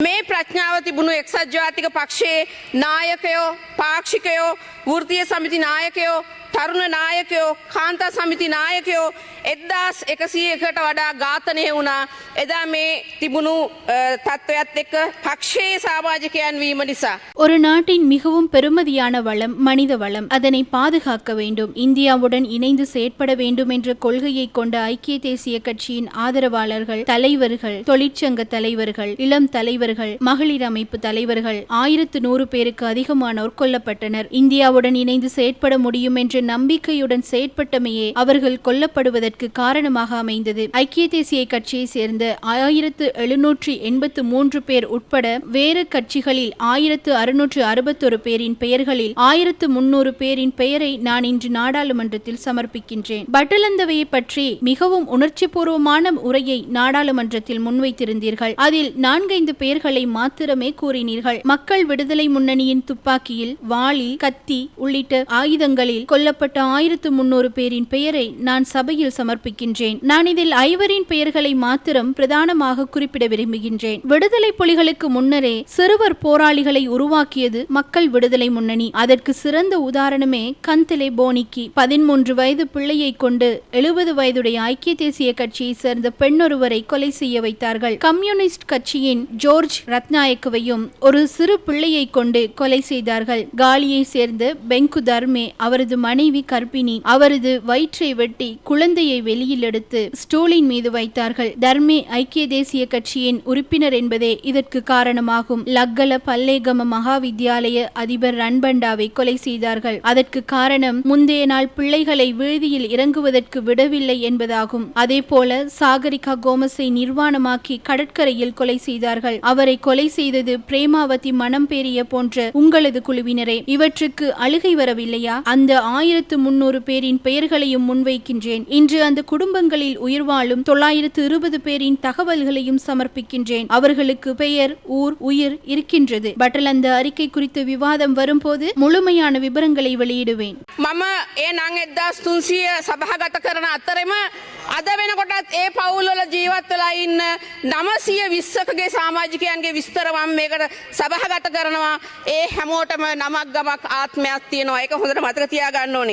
මේ ප්‍රඥාව තිබුණු එක්සත් ජාතික පක්ෂයේ නායකයෝ පාක්ෂිකයෝ වෘතිය සමිති නායකයෝ තරුණ නායකයෝ කාන්තා සමිති නායකයෝ එද්දාස් එකසිය එකට වඩා ඝාතනය වුණා එදා මේ තිබුණු අ, තත්ත්වයක්ත් එක්ක පක්ෂයේ සාමාජිකයන් වීම නිසා. ஒரு நாட்டின் மிகவும் பெருமதியான வளம் மனித வளம் அதனை பாதுகாக்க வேண்டும் இந்தியாவுடன் இணைந்து செயற்பட வேண்டும் என்ற கொள்கையை கொண்ட ஐக்கிய தேசிய கட்சியின் ஆதரவாளர்கள் தலைவர்கள் தொழிற்சங்க தலைவர்கள் இளம் தலைவர்கள் மகளிர் அமைப்பு தலைவர்கள் ஆயிரத்து நூறு பேருக்கு அதிகமானோர் கொல்லப்பட்டனர் இந்தியாவுடன் இணைந்து செயற்பட முடியும் என்ற நம்பிக்கையுடன் செயற்பட்டமையே அவர்கள் கொல்லப்படுவதற்கு காரணமாக அமைந்தது. ஐக்கிய தேசிய கட்சியை சேர்ந்த ஆயிரத்து எழுநூற்றி எண்பத்து மூன்று பேர் உட்பட வேறு கட்சிகளில் ஆயிரத்து அறுநூற்று அறுபத்தொரு பேரின் பெயர்களில் ஆயிரத்து முன்னூறு பேரின் பெயரை நான் இன்று நாடாளுமன்றத்தில் சமர்ப்பிக்கின்றேன். பட்டலந்தவையை பற்றி மிகவும் உணர்ச்சிபூர்வமான உரையை நாடாளுமன்றத்தில் முன்வைத்திருந்தீர்கள். அதில் நான்கைந்து பெயர்களை மாத்திரமே கூறினீர்கள். மக்கள் விடுதலை முன்னணியின் துப்பாக்கியில் வாளில் கத்தி உள்ளிட்ட ஆயுதங்களில் கொல்லப்பட்ட ஆயிரத்து முன்னூறு பேரின் பெயரை நான் சபையில் சமர்ப்பிக்கின்றேன். நான் இதில் ஐவரின் பெயர்களை மாத்திரம் பிரதானமாக குறிப்பிட விரும்புகின்றேன். விடுதலை புலிகளுக்கு முன்னரே சிறுவர் போராளிகளை உருவாக்கியது மக்கள் விடுதலை முன்னணி. அதற்கு சிறந்த உதாரணமே கந்தலே போனிக்கு. பதிமூன்று வயது பிள்ளையை கொண்டு எழுபது வயதுடைய ஐக்கிய தேசிய கட்சியை சேர்ந்த பெண்ணொருவரை கொலை செய்ய வைத்தார்கள். கம்யூனிஸ்ட் கட்சியின் ஜோர்ஜ் ரத்நாயக்கவையும் ஒரு சிறு பிள்ளையை கொண்டு கொலை செய்தார்கள். காலியை சேர்ந்த பெங்கு தர்மே அவரது மனைவி கர்ப்பிணி. அவரது வயிற்றை வெட்டி குழந்தையை வெளியில் எடுத்து ஸ்டூலின் மீது வைத்தார்கள். தர்மே ஐக்கிய தேசிய கட்சியின் உறுப்பினர் என்பதே இதற்கு காரணமாகும். லக்கல பல்லேகம மகாவித்யாலய அதிபர் ரன்பண்டாவை கொலை செய்தார்கள். அதற்கு காரணம் முந்தைய நாள் பிள்ளைகளை வீதியில் இறங்குவதற்கு விடவில்லை என்பதாகும். அதேபோல சாகரிகா கோமஸை நிர்வாணமாக்கி கடற்கரையில் கொலை செய்தார்கள். அவரை கொலை செய்தது பிரேமாவதி மனம் பேரிய போன்ற உங்களது குழுவினரே. இவற்றுக்கு அழுகை வரவில்லையா? அந்த ஆயிரத்து முன்னூறு பேரின் பெயர்களையும் முன்வைக்கின்றேன். இன்று அந்த குடும்பங்களில் உயிர் வாழும் தொள்ளாயிரத்து இருபது பேரின் தகவல்களையும் சமர்ப்பிக்கின்றேன் அவர்களுக்கு பெயர் ஊர் உயிர் இருக்கின்றது பட்டல் அந்த அறிக்கை குறித்து விவாதம் வரும்போது முழுமையான விவரங்களை வெளியிடுவேன் මම ඒ නං එද්දාස් තුන්සිය සභහගත කරන අත්තරෙම අද වෙනකොටත් ඒ පවුල්වල ජීවත් වෙලා ඉන්න නමසිය විස්සකගේ සාමාජිකයන්ගේ විස්තරවම් මේකට සභහගත කරනවා ඒ හැමෝටම නමක් ගමක් ආත්මයක් තියෙනවා එක හොඳට මතක තියාගන්න ඕනේ.